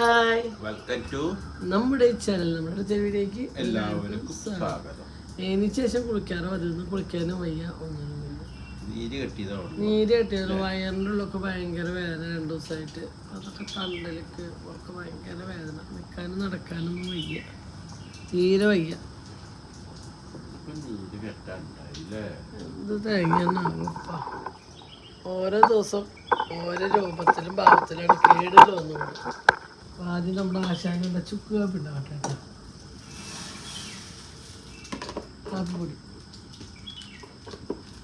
Hi. Welcome to നമ്മുടെ channel നമ്മുടെ ചെവിയിലേക്ക് എല്ലാവർക്കും സ്വാഗതം. അതിന് ശേഷം അതിൽ നിന്ന് കുളിക്കാനും വയ്യ ഒന്നിനും നീര് കെട്ടിയതാണ് നീര് കെട്ടിയത് വയറിന്റെ ഉള്ളൊക്കെ ഭയങ്കര വേദന രണ്ടു ദിവസമായിട്ട് അതൊക്കെ തണ്ടലേക്ക് ഒക്കെ ഭയങ്കര വേദന. നിൽക്കാനും നടക്കാനൊന്നും വയ്യ. തീരെ വയ്യ. എന്ത് തേങ്ങാന്നാകുപ്പ ഓരോ ദിവസം ഓരോ രൂപത്തിലും ഭാവത്തിലാണ് കേടുകൾ വന്നുകൊണ്ട് ആദ്യം നമ്മൾ ആശാനുള്ള ചുക്ക് കാപ്പി ഉണ്ടാവട്ടെ കേട്ടോ. കാപ്പിപ്പൊടി.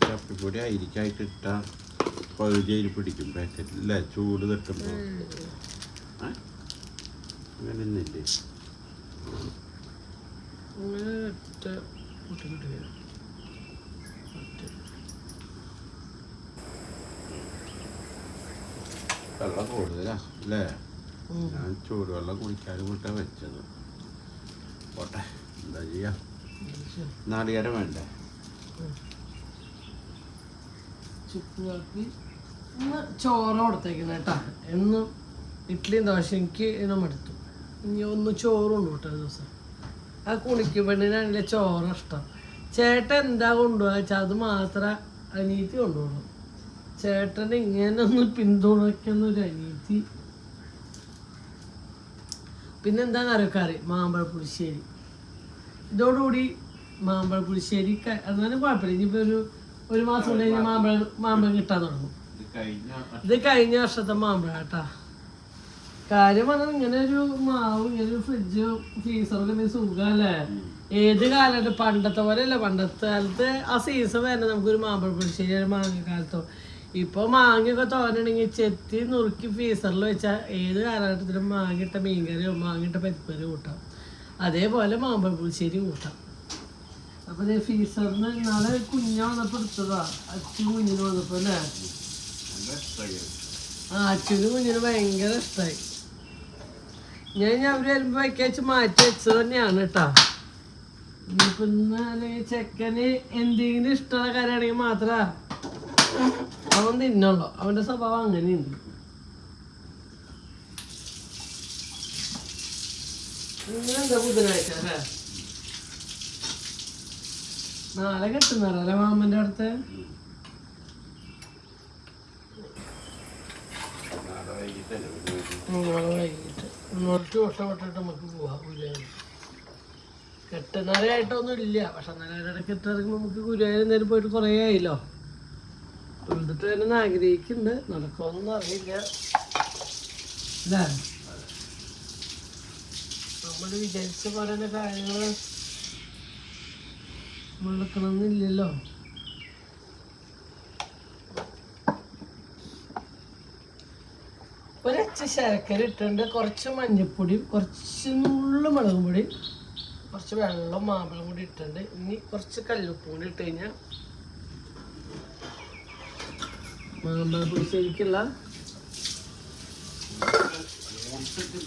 കാപ്പിപ്പൊടി അരിക്കായിട്ട് ഇട്ട പകുതി അരി പിടിക്കും. പാക്കറ്റില്ല ചൂട് തട്ടുമ്പോൾ? അങ്ങനെ ഒന്നില്ലേ അങ്ങനെ ഒറ്റ കൂട്ടി കൂട്ടി വരും. വെള്ളം കൂടുതലാ അല്ലേ. ഞാൻ ചൂടുവെള്ളം കുടിക്കാനും കൂട്ട വെച്ചത്. പോട്ടെ എന്താ ചെയ്യാ. നാളികേരം വേണ്ടേ? ചോറ് കൊടുത്തേക്കുന്ന കേട്ടാ. എന്നും ഇഡ്ഡലിയും ദോശ എനിക്ക് ഇനം എടുത്തു ഇനി ഒന്ന് ചോറുണ്ട് കേട്ടോ ഒരു ദിവസം. ആ കുണിക്ക് പെണ്ണിനാണെങ്കിൽ ചോറ് ഇഷ്ടം. ചേട്ടൻ എന്താ കൊണ്ടുപോകാ വെച്ചാൽ അത് മാത്രം അനീതി കൊണ്ടുപോകണം. ചേട്ടൻ ഇങ്ങനെ ഒന്ന് പിന്തുണയ്ക്കുന്ന ഒരു അനീതി. പിന്നെന്താന്ന് അറിയോ കറി? മാമ്പഴ പുളിശ്ശേരി. ഇതോടുകൂടി മാമ്പഴ പുളിശ്ശേരി എന്നാലും കുഴപ്പമില്ല. ഇനിയിപ്പോൾ ഒരു ഒരു മാസം കൊണ്ട് കഴിഞ്ഞാൽ മാമ്പഴം മാമ്പഴം കിട്ടാൻ തുടങ്ങും. ഇത് കഴിഞ്ഞ വർഷത്തെ മാമ്പഴം കേട്ടാ കാര്യം പറഞ്ഞാൽ ഇങ്ങനെ ഒരു മാവ് ഇങ്ങനെ ഒരു ഫ്രിഡ്ജ് ഫ്രീസറൊക്കെ സുഖമല്ലേ ഏത് കാലത്ത് പണ്ടത്തെ പോലെ അല്ല പണ്ടത്തെ കാലത്ത് ആ സീസൺ വരെ നമുക്കൊരു മാമ്പഴ പുളിശ്ശേരി ഒരു മാങ്ങക്കാലത്തോ ഇപ്പൊ മാങ്ങയൊക്കെ തോന്നണെങ്കിൽ ചെത്തി നുറുക്കി ഫ്രീസറിൽ വെച്ചാൽ ഏത് കാലഘട്ടത്തിലും മാങ്ങിട്ട മീൻകറിയോ മാങ്ങിട്ട പരിപ്പറിയോ കൂട്ടാം. അതേപോലെ മാമ്പഴപ്പുളിശ്ശേരി കൂട്ടാം. അപ്പൊ ഫീസറിന് ഫ്രീസറിന് നാളെ കുഞ്ഞ വന്നപ്പോ എടുത്തതാ. അച്ഛൻ കുഞ്ഞിന് വന്നപ്പോ അല്ലേ? ആ അച്ഛനും കുഞ്ഞിന് ഭയങ്കര ഇഷ്ടമായി ഞാൻ ഞാൻ അവർ വരുമ്പോ വയ്ക്കാച്ച് മാറ്റി വെച്ചത് തന്നെയാണ് കേട്ടാ ഇനിയിപ്പോ ചെക്കന് എന്തെങ്കിലും ഇഷ്ടമുള്ള കാര്യമാണെങ്കിൽ മാത്ര. അവൻ തിന്നുള്ളൂ അവന്റെ സ്വഭാവം അങ്ങനെയുണ്ട് നിങ്ങളെന്താ ബുധനാഴ്ച അല്ലേ? നാളെ കിട്ടുന്നല്ലേ മാമന്റെ അടുത്ത്? നാളെ നമുക്ക് പോവാം ഗുരുവായൂർ കെട്ടുന്നവരായിട്ടൊന്നും ഇല്ല. പക്ഷെ എന്നാലും ഇടയ്ക്ക് ഇട്ടിറങ്ങുമ്പോൾ നമുക്ക് ഗുരുവായൂർ നേരം പോയിട്ട് കുറേ ആയില്ലോ. എന്നിട്ട് തന്നെ ആഗ്രഹിക്കുന്നുണ്ട്. നടക്കുമെന്നൊന്നും അറിയില്ല. അല്ലേ നമ്മൾ വിചാരിച്ച പോലെ തന്നെ കാര്യങ്ങൾ നടക്കണമെന്നില്ലല്ലോ ഒരച്ച ശർക്കര ഇട്ടുണ്ട് കുറച്ച് മഞ്ഞപ്പൊടിയും കുറച്ച് നുള്ളു മുളകും പൊടി കുറച്ച് വെള്ളം മാമ്പഴം കൂടി ഇട്ടുണ്ട് ഇനി കുറച്ച് കല്ലുപ്പും കൂടി ഇട്ട് കഴിഞ്ഞാൽ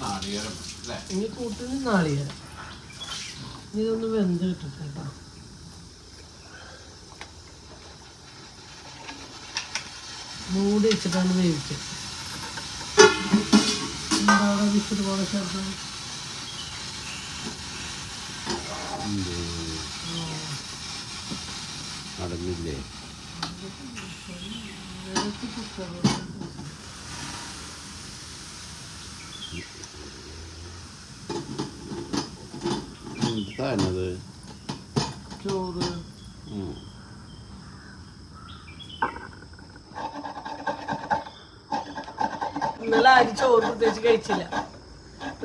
നാളികേരം അല്ലേ ഇനി കൂട്ടിന് നാളികേരം. ഇതൊന്ന് വെന്ത് കിട്ടട്ടെ കേട്ടോ. മൂടി വെച്ചിട്ടാണ് വേവിച്ചത്. എന്താണ് വിസിൽ പോലെ ശബ്ദം എന്ത്? എന്താണത്? ചോറ്. ഇന്നലെ ആരും ചോറ് പ്രത്യേകിച്ച് കഴിച്ചില്ല.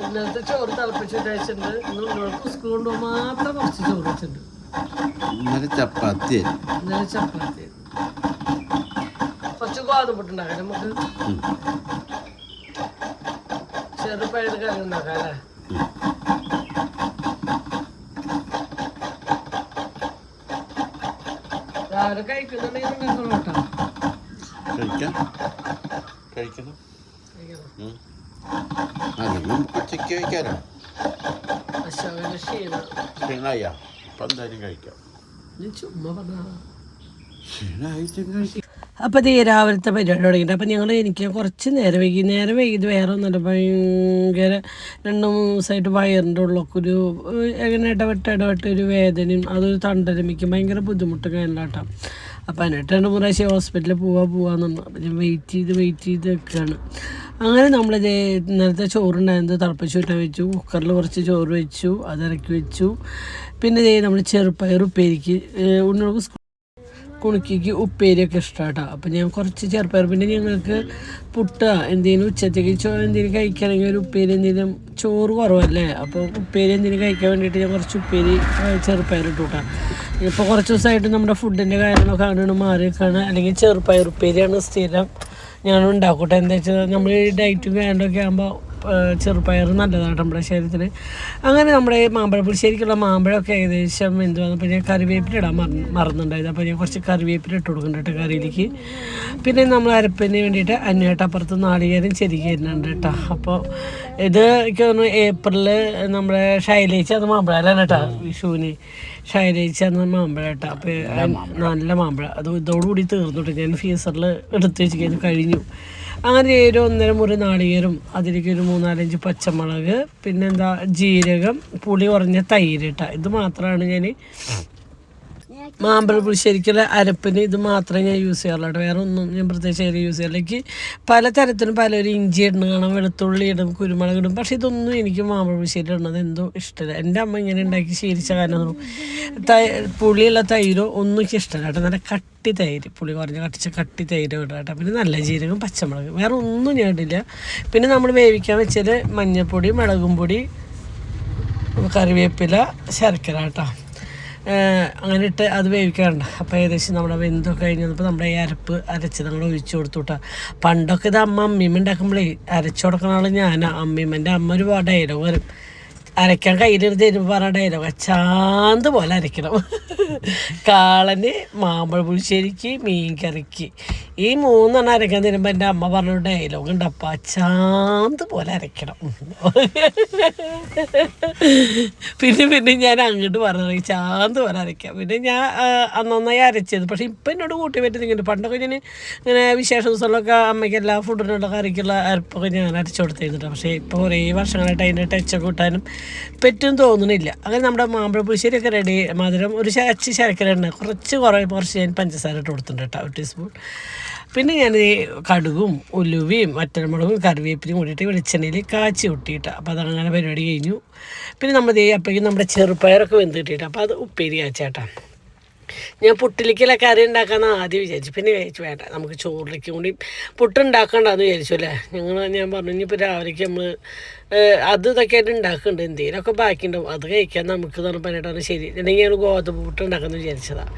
ഇന്നലത്തെ ചോറ് തിളപ്പിച്ചിട്ട് കഴിച്ചിട്ടുണ്ട് ഇന്ന് ഉള്ളവർക്ക് സ്കൂൾ മാത്രം കുറച്ച് ചോറ് വെച്ചിട്ടുണ്ട്. ഇന്നലെ ചപ്പാത്തി ഇന്നലെ ചപ്പാത്തി. കുറച്ച് നമുക്ക്. ചെറുപ്പമായിട്ട് കറി ഉണ്ടാക്കാം അല്ലേ? രാവിലെ കഴിക്കുന്നുണ്ടെങ്കിൽ ഉണ്ടാക്കണം കേട്ടോ. കഴിക്കാം. കഴിക്കണം കഴിക്കണം. ഉം. അതൊന്നും ഉച്ചയ്ക്ക് കഴിക്കാലോ? അശോകന്റെ ക്ഷീണം. ക്ഷീണായ? അപ്പം എന്തായാലും കഴിക്കാം. ചുമ്മാ പറഞ്ഞ ക്ഷീണായിട്ടും കഴിക്കാം അപ്പോൾ ഇത് രാവിലത്തെ പരിപാടി തുടങ്ങിയിട്ട്. അപ്പോൾ ഞങ്ങൾ എനിക്ക് കുറച്ച് നേരം വൈകി നേരം വൈകിയത് വേറെ ഒന്നുമില്ല. ഭയങ്കര രണ്ട് മൂന്ന് ദിവസമായിട്ട് വയറിന്റെ ഉള്ളൊക്കെ ഒരു എങ്ങനെ ഇടവിട്ട് ഇടവിട്ട് ഒരു വേദനയും അതൊരു തണ്ടരമിക്കും ഭയങ്കര ബുദ്ധിമുട്ടും കാര്യമില്ലാട്ടോ അപ്പോൾ എന്നിട്ട് രണ്ട് മൂന്ന് പ്രാവശ്യം ഹോസ്പിറ്റലിൽ പോവാ പോവാന്നുണ്ട് അപ്പം ഞാൻ വെയിറ്റ് ചെയ്ത് വെയിറ്റ് ചെയ്ത് നിൽക്കുകയാണ് അങ്ങനെ നമ്മൾ നേരത്തെ ചോറുണ്ടായിരുന്നത് തിളപ്പിച്ച് വിട്ടാൻ വെച്ചു. കുക്കറിൽ കുറച്ച് ചോറ് വെച്ചു അതിറക്കി വെച്ചു. പിന്നെ നമ്മൾ ചെറുപ്പയർ ഉപ്പേരിക്ക് ഉണ്ണികൾക്ക് കുണുക്കിക്ക് ഉപ്പേരിയൊക്കെ ഇഷ്ടമാട്ടോ അപ്പം ഞാൻ കുറച്ച് ചെറുപ്പം പിന്നെ ഞങ്ങൾക്ക് പുട്ട എന്തെങ്കിലും ഉച്ചത്തേക്ക് ചോറ് എന്തെങ്കിലും കഴിക്കണമെങ്കിൽ ഒരു ഉപ്പേരി എന്തെങ്കിലും ചോറ് കുറവല്ലേ? അപ്പോൾ ഉപ്പേരി എന്തെങ്കിലും കഴിക്കാൻ വേണ്ടിയിട്ട് ഞാൻ കുറച്ച് ഉപ്പേരി ചെറുപ്പയർ ഇട്ടു കേട്ടോ ഇപ്പോൾ കുറച്ച് ദിവസമായിട്ട് നമ്മുടെ ഫുഡിന്റെ കാര്യങ്ങളൊക്കെ അങ്ങനെ മാറിയൊക്കെയാണ് അല്ലെങ്കിൽ ചെറുപ്പയർ ഉപ്പേരിയാണ് സ്ഥിരം ഞാൻ ഉണ്ടാക്കൂട്ടെ. എന്താ വെച്ചാൽ നമ്മൾ ഡയറ്റ് വേണ്ടൊക്കെ ആകുമ്പോൾ ചെറുപയർ നല്ലതാണ് നമ്മുടെ ശരീരത്തിന്. അങ്ങനെ നമ്മുടെ ഈ മാമ്പഴ പുളിശ്ശേരിക്കുള്ള മാമ്പഴമൊക്കെ ഏകദേശം എന്ത് വന്നപ്പോൾ ഞാൻ കറിവേപ്പില ഇടാൻ മറന്ന് മറന്നുണ്ടായത് അപ്പോൾ ഞാൻ കുറച്ച് കറിവേപ്പില ഇട്ട് കൊടുക്കുന്നുണ്ട് കേട്ടോ കറിയിലേക്ക്. പിന്നെ നമ്മൾ അരപ്പിന് വേണ്ടിയിട്ട് അന്വേട്ട് അപ്പുറത്ത് നാളികേരം ചെരികേരുന്നുണ്ട് കേട്ടോ. അപ്പോൾ ഇത് എനിക്ക് തോന്നുന്നു ഏപ്രിലിൽ നമ്മുടെ ശൈലേച്ച അത് മാമ്പഴാലാണ് കേട്ടോ? വിഷുവിന് ശൈലേച്ച എന്ന മാമ്പഴം കേട്ടോ. അപ്പോൾ നല്ല മാമ്പഴം. അത് ഇതോടുകൂടി തീർന്നിട്ട് ഞാൻ ഫീസറിൽ എടുത്ത് വെച്ച് കഴിഞ്ഞു. അങ്ങനെ ഒരു ഒന്നര മുറി നാളികേരം അതിലേക്ക് ഒരു മൂന്നാലഞ്ച് പച്ചമുളക് പിന്നെന്താ ജീരകം പുളി കുറഞ്ഞ തൈര് ഇട്ട. ഇത് മാത്രമാണ് ഞാൻ മാമ്പഴ പുളിശ്ശേരിക്കുള്ള അരപ്പിന് ഇത് മാത്രമേ ഞാൻ യൂസ് ചെയ്യാറുള്ളൂ വേറെ ഒന്നും ഞാൻ പ്രത്യേകിച്ച് അതിൽ യൂസ് ചെയ്യാറില്ല. എനിക്ക് പലതരത്തിലും പലരും ഇഞ്ചി ഇടണം കാണാം വെളുത്തുള്ളി ഇടും കുരുമുളക് ഇടും പക്ഷേ ഇതൊന്നും എനിക്ക് മാമ്പഴ പുളിശ്ശേരി ഇടുന്നത് എന്തോ ഇഷ്ടമില്ല. എന്റെ അമ്മ ഇങ്ങനെ ഉണ്ടാക്കി ശീലിച്ച കാരണം തൈ പുളിയുള്ള തൈരോ ഒന്നും എനിക്ക് ഇഷ്ടമല്ല കേട്ടോ. നല്ല കട്ടി തൈര്. പുളി കുറഞ്ഞ കട്ടിച്ച കട്ടി തൈര് ഇടാം കേട്ടോ. പിന്നെ നല്ല ജീരകം പച്ചമുളക്. വേറെ ഒന്നും ഞാൻ ഇടില്ല. പിന്നെ നമ്മൾ വേവിക്കാൻ വെച്ചാൽ മഞ്ഞൾപ്പൊടി മുളകും പൊടി കറിവേപ്പില ശർക്കര കേട്ടോ. അങ്ങനെ ഇട്ട് അത് വേവിക്കാറുണ്ട്. അപ്പോൾ ഏകദേശം നമ്മുടെ വെന്തൊക്കെ കഴിഞ്ഞ് വന്നപ്പോൾ നമ്മുടെ ഈ അരപ്പ് അരച്ച് നമ്മൾ ഒഴിച്ചു കൊടുത്തു പണ്ടൊക്കെ ഇത് അമ്മ അമ്മീമ്മ ഉണ്ടാക്കുമ്പോഴേ അരച്ചു കൊടുക്കുന്ന ആൾ ഞാനാണ് അമ്മീമ്മന്റെ അമ്മ ഒരു ഡയലോഗ് വരും. അരയ്ക്കാൻ കയ്യിലിരുന്ന് തരുമ്പോൾ പറഞ്ഞ ഡയലോഗ് ചാന്ത് പോലെ അരയ്ക്കണം കാളന് മാമ്പഴ പുളിശ്ശേരിക്ക് മീൻ കറിക്ക് ഈ മൂന്നെണ്ണം അരയ്ക്കാൻ തരുമ്പോൾ എന്റെ അമ്മ പറഞ്ഞ ഡയലോഗ് ഉണ്ട്. അപ്പം ചാന്ത് പോലെ അരയ്ക്കണം പിന്നെ പിന്നെ ഞാൻ അങ്ങോട്ട് പറഞ്ഞു ചാന്ത് പോലെ അരയ്ക്കാം. പിന്നെ ഞാൻ നന്നായി അരച്ചത് പക്ഷേ ഇപ്പം എന്നോട് കൂട്ടി പറ്റുന്നിങ്ങനെ പണ്ടൊക്കെ ഞാൻ ഇങ്ങനെ വിശേഷ ദിവസങ്ങളിലൊക്കെ അമ്മയ്ക്ക് എല്ലാ ഫുഡിനുള്ള കറിക്കുള്ള അരപ്പൊക്കെ ഞാൻ അരച്ചു കൊടുത്തിരുന്നുണ്ട് പക്ഷേ ഇപ്പോൾ കുറേ വർഷങ്ങളായിട്ട് അതിന്റെ ടച്ചൊക്കെ കിട്ടാനും പറ്റും തോന്നുന്നില്ല. അങ്ങനെ നമ്മുടെ മാമ്പഴ പുളിശ്ശേരിയൊക്കെ റെഡി മധുരം ഒരു അച്ച് ശർക്കര എണ്ണ കുറച്ച് കുറേ കുറച്ച് ഞാൻ പഞ്ചസാര ഇട്ട് കൊടുത്തിട്ടുണ്ട് കേട്ടോ ഒരു ടീസ്പൂൺ പിന്നെ ഞാൻ ഈ കടുകും ഉലുവയും വറ്റൽമുളകും കറിവേപ്പിലും കൂടിയിട്ട് വെളിച്ചെണ്ണയിൽ കാച്ചി കൂട്ടിയിട്ട് അപ്പോൾ അതങ്ങനെ പരിപാടി കഴിഞ്ഞു. പിന്നെ നമ്മൾ ഈ അപ്പോഴേക്കും നമ്മുടെ ചെറുപ്പയറൊക്കെ വെന്ത് കിട്ടിയിട്ട്. അപ്പോൾ അത് ഉപ്പേരി കാച്ചേട്ടാ. ഞാൻ പുട്ടിലേക്കുള്ള കറി ഉണ്ടാക്കാമെന്ന് ആദ്യം വിചാരിച്ചു. പിന്നെ വിചാരിച്ചു വേണ്ട നമുക്ക് ചോറിലേക്ക് കൂടി പുട്ടുണ്ടാക്കണ്ടെന്ന് വിചാരിച്ചു അല്ലേ? ഞങ്ങൾ ഞാൻ പറഞ്ഞു ഇനിയിപ്പോൾ രാവിലേക്ക് നമ്മൾ അത് ഇതൊക്കെ ആയിട്ട് ഉണ്ടാക്കുന്നുണ്ട് എന്തെങ്കിലുമൊക്കെ ബാക്കിയുണ്ടാവും അത് കഴിക്കാൻ നമുക്ക് എന്ന് പറഞ്ഞിട്ടാണ് ശരി. അല്ലെങ്കിൽ ഞങ്ങൾ ഗോതമ്പ് പുട്ട് ഉണ്ടാക്കുന്നു വിചാരിച്ചതാണ്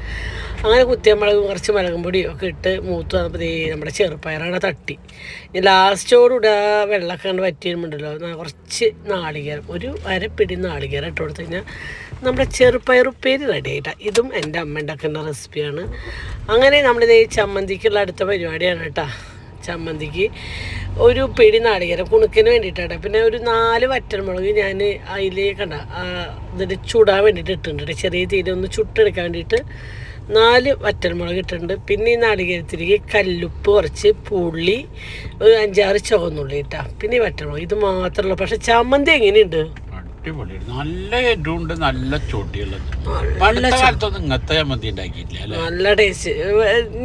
അങ്ങനെ കുത്തിയമുളകും കുറച്ച് മുളകും പൊടിയും ഒക്കെ ഇട്ട് മൂത്ത് വന്നപ്പോൾ ദേ നമ്മുടെ ചെറുപ്പയറാണ് തട്ടി. ഇനി ലാസ്റ്റോടുകൂടെ ആ വെള്ളമൊക്കെ കണ്ട് പറ്റിയിട്ടുണ്ടല്ലോ കുറച്ച് നാളികേരം ഒരു അരപ്പിടി നാളികേരം ഇട്ട് കൊടുത്തു കഴിഞ്ഞാൽ നമ്മുടെ ചെറുപ്പയർ ഉപ്പേരി റെഡി ആയിട്ടാണ് ഇതും എന്റെ അമ്മ ഉണ്ടാക്കുന്ന റെസിപ്പിയാണ് അങ്ങനെ നമ്മളിത് ചമ്മന്തിക്കുള്ള അടുത്ത പരിപാടിയാണ് കേട്ടോ. ചമ്മന്തിക്ക് ഒരു പിടി നാളികേരം കുണുക്കിന് വേണ്ടിയിട്ടാണ് പിന്നെ ഒരു നാല് വറ്റൽമുളക് ഞാൻ അതിൽ കണ്ട ഇതിൽ ചുടാൻ വേണ്ടിയിട്ട് ഇട്ടിട്ടുണ്ട്. ചെറിയ തീരെ ഒന്ന് ചുട്ടെടുക്കാൻ വേണ്ടിയിട്ട് നാല് വറ്റൽമുളക് ഇട്ടിട്ടുണ്ട്. പിന്നെ ഈ നാളികേരത്തിലേക്ക് കല്ലുപ്പ് കുറച്ച് പുള്ളി ഒരു അഞ്ചാറ് ചുവന്നുള്ളി ഇട്ടാ. പിന്നെ ഈ വറ്റൽമുളക് ഇത് മാത്രമേ ഉള്ളൂ. പക്ഷെ ചമ്മന്തി എങ്ങനെയുണ്ട്? അടിപൊളിയാണ് നല്ല എരിവുണ്ട് നല്ല ചൊടിയുള്ളത് പണ്ടത്തെ കാലത്തൊന്നും ഇങ്ങനത്തെ ചമ്മന്തി ഉണ്ടാക്കിയിട്ടില്ല അല്ലേ? നല്ല ടേസ്റ്റ്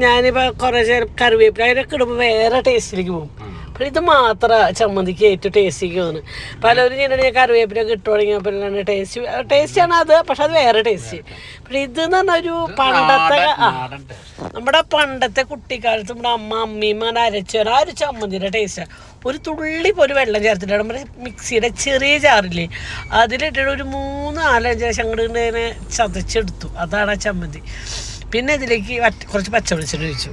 ഞാനിപ്പോ കുറേ കറിവേപ്പില അതിനൊക്കെ ഇടുമ്പോൾ വേറെ ടേസ്റ്റിലേക്ക് പോകും. പക്ഷെ ഇത് മാത്രം ചമ്മന്തിക്ക് ഏറ്റവും ടേസ്റ്റിക്ക് തോന്നുന്നു. പലരും ഞാൻ കറിവേപ്പിലൊക്കെ ഇട്ട് അപ്പോഴാണ് ടേസ്റ്റ് ടേസ്റ്റാണ് അത് പക്ഷെ അത് വേറെ ടേസ്റ്റ് പക്ഷെ ഇത് എന്ന് പറഞ്ഞാൽ ഒരു പണ്ടത്തെ നമ്മുടെ പണ്ടത്തെ കുട്ടിക്കാലത്ത് നമ്മുടെ അമ്മ അമ്മീമ്മ അരച്ചു ആ ഒരു ചമ്മന്തിയുടെ ടേസ്റ്റാണ് ഒരു തുള്ളി പോലും വെള്ളം ചേർത്തിട്ട് നമ്മുടെ മിക്സിയുടെ ചെറിയ ചാറില്ലേ അതിലിട്ടിട്ട് ഒരു മൂന്ന് നാലഞ്ച് ലക്ഷം ഇങ്ങനെ ചതച്ചെടുത്തു. അതാണ് ആ ചമ്മന്തി. പിന്നെ ഇതിലേക്ക് കുറച്ച് പച്ച വെളിച്ചെണ്ണ ഒഴിച്ചു.